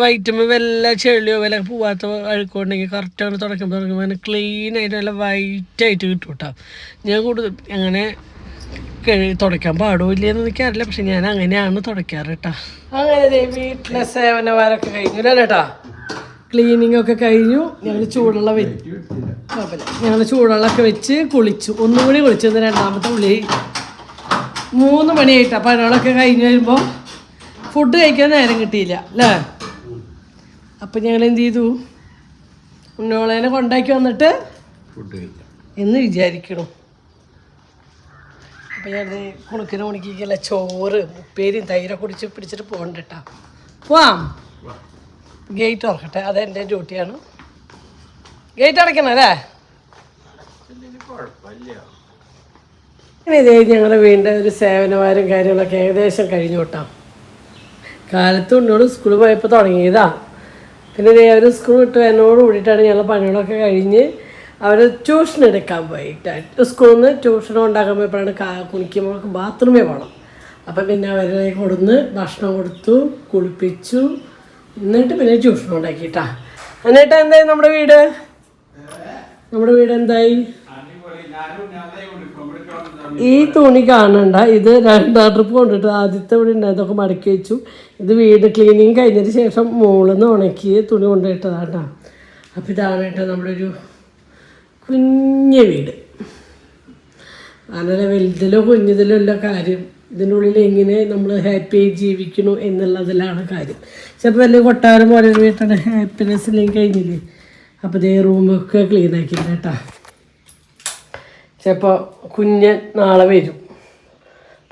വൈറ്റുമ്പോൾ വല്ല ചെളിയോ വല്ല പോവാത്ത അഴുക്കുണ്ടെങ്കിൽ കറക്റ്റാണ് തുടക്കുമ്പോൾ തുടങ്ങുമ്പോൾ അങ്ങനെ ക്ലീൻ ആയിട്ട് നല്ല വൈറ്റായിട്ട് കിട്ടും കേട്ടോ ഞാൻ കൂടുതൽ അങ്ങനെ തുടയ്ക്കാൻ പാടില്ലെന്ന് എനിക്കറിയില്ല. പക്ഷെ ഞാൻ അങ്ങനെയാണ് തുടയ്ക്കാറ് കേട്ടാ അങ്ങനെ ദേ വീട്ടിലെ സേവനമാരൊക്കെ കഴിഞ്ഞു കേട്ടാ ക്ലീനിങ് ഒക്കെ കഴിഞ്ഞു. ഞങ്ങൾ ചൂടുള്ള വെച്ച് ഞങ്ങൾ ചൂടുള്ളൊക്കെ വെച്ച് കുളിച്ചു. ഒന്നും കൂടി കുളിച്ചു. രണ്ടാമത്തെ കുളി മൂന്ന് മണിയായിട്ട്. അപ്പം അതിനോടൊക്കെ കഴിഞ്ഞ് വരുമ്പോൾ ഫുഡ് കഴിക്കാൻ നേരം കിട്ടിയില്ല അല്ലേ? അപ്പം ഞങ്ങൾ എന്ത് ചെയ്തു? ഉണ്ണോളേനെ കൊണ്ടാക്കി വന്നിട്ട് എന്ന് വിചാരിക്കണം. അപ്പം ഞാൻ കുണുക്കിന് കുണിക്കില്ല ചോറ് ഉപ്പേരിയും തൈര കുടിച്ച് പിടിച്ചിട്ട് പോകണ്ട കേട്ടോ പോവാം ഗേറ്റ് തുറക്കട്ടെ. അത് എന്റെ ഡ്യൂട്ടിയാണ്. ഗേറ്റ് അടയ്ക്കണം അല്ലേ? ഇതേ ഞങ്ങളുടെ വീണ്ടും ഒരു സേവനവാരും കാര്യങ്ങളൊക്കെ ഏകദേശം കഴിഞ്ഞു കേട്ടോ കാലത്ത് ഉണ്ണോട് സ്കൂളിൽ പോയപ്പോൾ തുടങ്ങിയതാണ് പിന്നെ ഇതേ അവർ സ്കൂൾ വിട്ട് എന്നോട് കൂടിയിട്ടാണ് ഞങ്ങൾ പണികളൊക്കെ കഴിഞ്ഞ് അവർ ട്യൂഷൻ എടുക്കാൻ പോയിട്ട്. സ്കൂളിൽ നിന്ന് ട്യൂഷൻ ഉണ്ടാക്കുമ്പോഴാണ് കാ കുളിക്കുമ്പോൾ ബാത്റൂമിൽ പോകണം അപ്പം പിന്നെ അവരെ കൊടുന്ന് ഭക്ഷണം കൊടുത്തു കുളിപ്പിച്ചു എന്നിട്ട് പിന്നെ ട്യൂഷൻ ഉണ്ടാക്കിയിട്ടാ എന്നിട്ട് എന്തായി നമ്മുടെ വീട്? നമ്മുടെ വീട് എന്തായി? ഈ തുണി കാണണ്ട. ഇത് രണ്ടാം ട്രിപ്പ് കൊണ്ടിട്ട് ആദ്യത്തെ ഇവിടെ ഉണ്ടായതൊക്കെ മടക്കി വെച്ചു. ഇത് വീട് ക്ലീനിങ് കഴിഞ്ഞതിന് ശേഷം മുകളിൽ നിന്ന് ഉണക്കി തുണി കൊണ്ടുപോയിട്ടതാട്ടാ. അപ്പോൾ ഇതാണ് കേട്ടോ നമ്മുടെ ഒരു കുഞ്ഞ വീട്. വളരെ വലുതിലോ കുഞ്ഞതിലോ അല്ല കാര്യം. ഇതിനുള്ളിൽ എങ്ങനെ നമ്മൾ ഹാപ്പിയായി ജീവിക്കണു എന്നുള്ളതിലാണ് കാര്യം. ചിലപ്പോൾ വലിയ കൊട്ടാരം പോലെ ഒരു വീട്ടിൽ ഹാപ്പിനെസ് ഇല്ലെങ്കിൽ കഴിഞ്ഞില്ലേ? അപ്പോൾ ഇതേ റൂമൊക്കെ ക്ലീൻ ആക്കിയില്ല കേട്ടോ. ചിലപ്പോൾ കുഞ്ഞ് നാളെ വരും.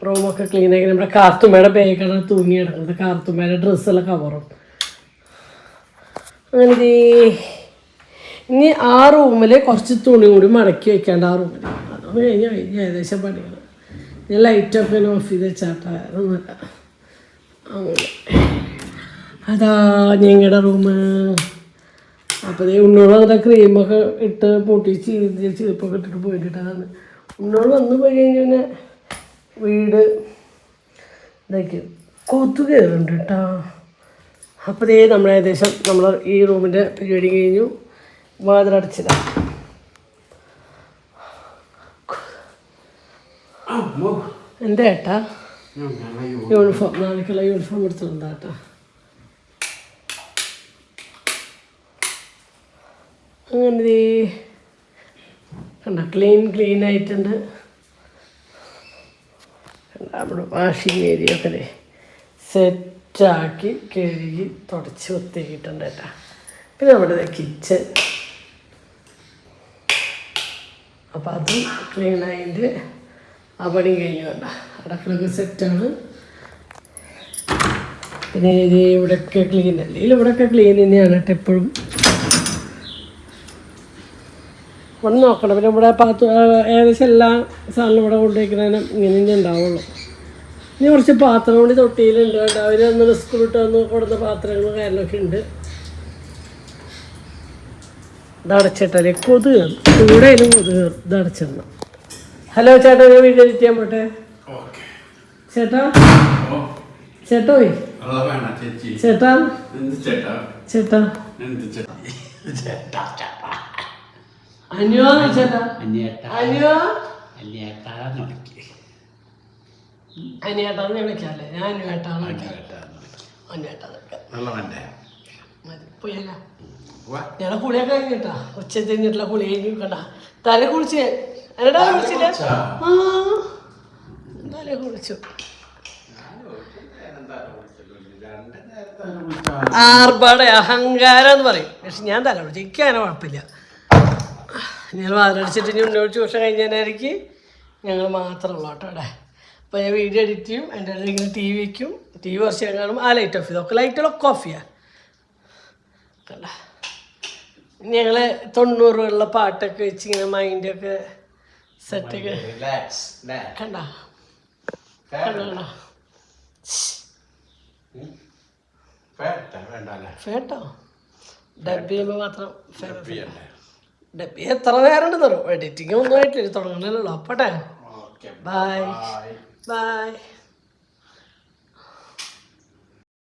റൂമൊക്കെ ക്ലീൻ ആക്കി നമ്മുടെ കാർത്തുമ്മയുടെ ബാഗാണ് തൂങ്ങി കിടക്കുന്നത്. കാർത്തുമ്മയുടെ ഡ്രസ്സുള്ള കവറും അങ്ങനെ ഇനി ആ റൂമിൽ കുറച്ച് തുണി കൂടി മടക്കി വെക്കേണ്ട ആ റൂമിൽ അതൊന്നും കഴിഞ്ഞ് കഴിഞ്ഞ് ഏകദേശം പണികൾ ഞാൻ ലൈറ്റൊക്കെ ഓഫ് ചെയ്ത് വെച്ചാട്ടാ. അങ്ങനെ. അതാ ഞങ്ങളുടെ റൂമ്. അപ്പോൾ ഈ ഉണ്ണോട് അങ്ങനെ ക്രീമൊക്കെ ഇട്ട് പൊട്ടി ചീന്തി ചീപ്പൊക്കെ ഇട്ടിട്ട് പോയിട്ടാണ് ഉണ്ണോട് വന്ന് പോയി കഴിഞ്ഞ പിന്നെ വീട് ഇതാക്കി. കൊത്തു കയറുന്നുണ്ട് കേട്ടോ അപ്പോൾ നമ്മൾ ഏകദേശം നമ്മൾ ഈ റൂമിന്റെ പരിപാടി കഴിഞ്ഞു. വാതിലടച്ചില്ല. എന്താ ഏട്ടാ? യൂണിഫോം. നാളേക്കുള്ള യൂണിഫോം എടുത്തിട്ടുണ്ടാ കേട്ടോ അങ്ങനെ കണ്ട ക്ലീൻ ക്ലീൻ ആയിട്ടുണ്ട്. നമ്മുടെ വാഷിംഗ് ഏരിയ ഒക്കെ സെറ്റാക്കി കഴുകി തുടച്ച് വൃത്തിയാക്കിയിട്ടുണ്ട് കേട്ടോ പിന്നെ നമ്മുടെ കിച്ചൺ അപ്പോൾ അതും ക്ലീൻ ആയിട്ട് ആ പണി കഴിഞ്ഞു വേണ്ട സെറ്റാണ് പിന്നെ ഇത് ഇവിടെയൊക്കെ ക്ലീൻ അല്ലെങ്കിൽ ഇവിടെയൊക്കെ ക്ലീൻ തന്നെയാണ് കേട്ടോ എപ്പോഴും. ഇവിടെ നോക്കണം. പിന്നെ ഇവിടെ പാത്രം ഏകദേശം എല്ലാ സാധനവും ഇവിടെ കൊണ്ടുവയ്ക്കുന്നതിനും ഇങ്ങനെ തന്നെ ഉണ്ടാവുള്ളൂ. ഇനി കുറച്ച് പാത്രം കൂടി തൊട്ടിയിലുണ്ട്. കേട്ടോ അവർ ഒന്ന് റിസ്ക് വിട്ട് വന്ന് കൊടുത്ത പാത്രങ്ങളും കാര്യങ്ങളൊക്കെ ഉണ്ട്. ഇത് അടച്ചിട്ടല്ലേ കൊതു കയറും ഇവിടെ ആയാലും കൊതു കയറും ഇത് അടച്ചിടണം ഹലോ ചേട്ടാ ഞാൻ വീട്ടിൽ എഡിറ്റ് ചെയ്യാൻ പോട്ടെ? ചേട്ടാ? ചേട്ടോയ് ചേട്ടാ ചേട്ടാ? അനുവാ ചേട്ടാ? അനുവാ അനിയേട്ടാന്ന് ഞാൻ വിളിക്കാല്ലേ? ഞാൻ അനുവേട്ടാന്ന് വിളിക്കാം. അനുവേട്ടാന്ന് വിളിക്കാം. മതി പോയല്ല ഞങ്ങളെ കുളിയൊക്കെ കഴിഞ്ഞിട്ടാ ഉച്ച കഴിഞ്ഞിട്ടുള്ള കുളി കഴിഞ്ഞ് തല കുളിച്ച്. എന്നടാ കുളിച്ചില്ല ആ. തല കുളിച്ചു. ആർഭാടെ അഹങ്കാരം എന്ന് പറയും. പക്ഷെ ഞാൻ തല കുളിച്ചു. എനിക്ക് അങ്ങനെ കുഴപ്പമില്ല. ഞങ്ങൾ വാതിലടിച്ചിട്ട് ഇനി ഉന്നോട് ട്യൂഷൻ കഴിഞ്ഞതിനായിരിക്കും ഞങ്ങൾ മാത്രമുള്ള കേട്ടോ അവിടെ. അപ്പോൾ ഞാൻ വീഡിയോ എഡിറ്റ് ചെയ്യും. എന്റെ ഇടയിൽ ഇങ്ങനെ ടി വി വയ്ക്കും ടി വി കുറച്ച് കാണും. ആ ലൈറ്റ് ഓഫ് ചെയ്തു ഒക്കെ ലൈറ്റുകളൊക്കെ ഓഫ് ചെയ്യാം കണ്ട. ഞങ്ങൾ തൊണ്ണൂറുള്ള പാട്ടൊക്കെ വെച്ച് ഇങ്ങനെ മൈൻഡൊക്കെ സെറ്റൊക്കെ കണ്ട? കണ്ട ഫേട്ടോ മാത്രം എത്ര നേരം ഉണ്ടെന്ന് എഡിറ്റിംഗ് ഒന്നും ആയിട്ടില്ല തുടങ്ങണല്ലോ അപ്പോട്ടെ. Bye bye